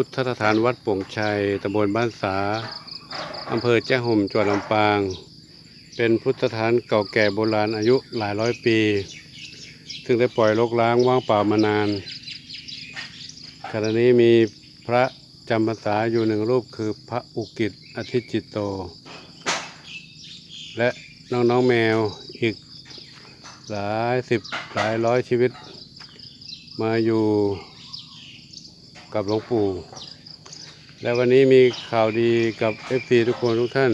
พุทธสถานวัดโป่งชัยตำบลบ้านสาอำเภอแจ้ห่มจังหวัดลำปาง เป็นพุทธสถานเก่าแก่โบราณอายุหลายร้อยปี ซึ่งได้ปล่อยรกร้างว่างเปล่ามานานขณะนี้มีพระจำพรรษาอยู่หนึ่งรูปคือพระอุกิตอธิจิตโต และน้องๆแมวอีกหลายสิบหลายร้อยชีวิต มาอยู่ กับหลวงปู่ และวันนี้มีข่าวดีกับ FC ทุกคนทุกท่าน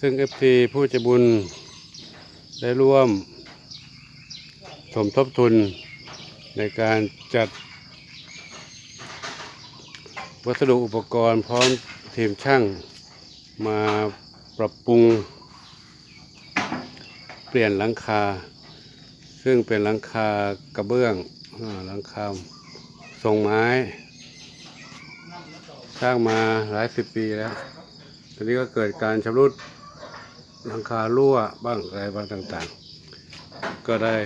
ซึ่ง FC ผู้จะบุญได้ร่วม สมทบทุนในการจัด วัสดุอุปกรณ์พร้อมทีมช่างมาปรับปรุง เปลี่ยนหลังคา ซึ่งเป็นหลังคากระเบื้องหลังคาทรงไม้ สร้างมาหลายสิบปีแล้วตอนนี้ก็เกิดการชำรุดหลังคารั่วบ้างอะไรบ้างต่างๆ ก็ได้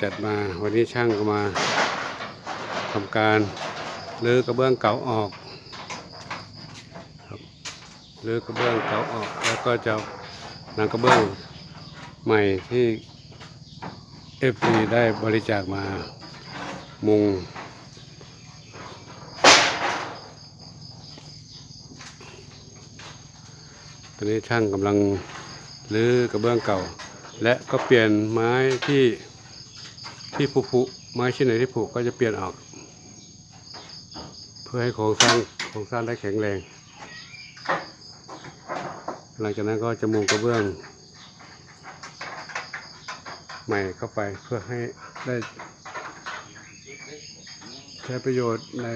จัดมาวันนี้ช่างก็มาทำการรื้อกระเบื้องเก่าออกครับรื้อกระเบื้องเก่าออกแล้วก็จะนำกระเบื้องใหม่ที่ เอฟซีได้บริจาคมามุงตอนนี้ช่างกำลังรื้อกระเบื้องเก่า และก็เปลี่ยนไม้ที่ที่ผุผุไม้ชิ้นไหนที่ผุก็จะเปลี่ยนออก เพื่อให้โครงสร้างโครงสร้างได้แข็งแรง หลังจากนั้นก็จะมุงกระเบื้อง ใหม่เข้าไปเพื่อให้ได้ใช้ประโยชน์ใน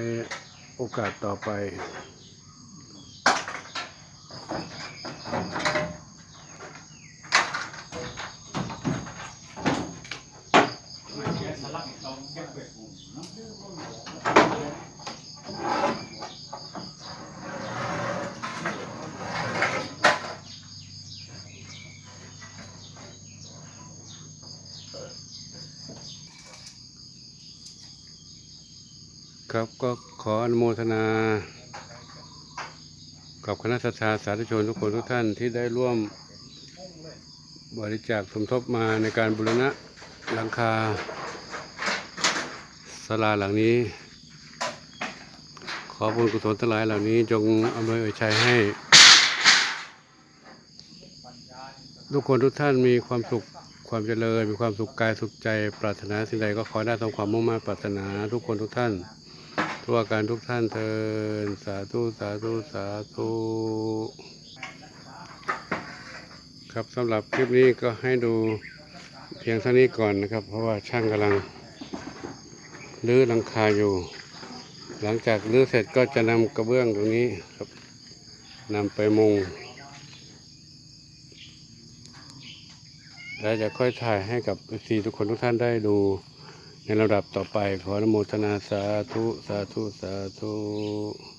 โอกาสต่อไป ครับก็ขออนุโมทนา กับคณะสัตยาสาธุชนทุกคนทุกท่านที่ได้ร่วมบริจาคสมทบมาในการบูรณะหลังคาศาลาหลังนี้ ขอบุญกุศลทั้งหลายเหล่านี้จงอำนวยอวยชัยให้ ทุกคนทุกท่านมีความสุขความเจริญมีความสุขกายสุขใจ ปรารถนาสิ่งใดก็ขอได้ตามความมุ่งมั่นปรารถนาทุกคนทุกท่าน ทั่วการทุกท่านเทินสาธุ สาธุ สาธุ ครับสำหรับคลิปนี้ก็ให้ดูเพียงเท่านี้ก่อนนะครับ เพราะว่าช่างกำลังรื้อหลังคาอยู่ หลังจากรื้อเสร็จก็จะนำกระเบื้องตรงนี้ครับนำไปมุงและจะค่อยถ่ายให้กับสีทุกคนทุกท่านได้ดู ในระดับต่อไปขออนุโมทนาสาธุ สาธุ สาธุ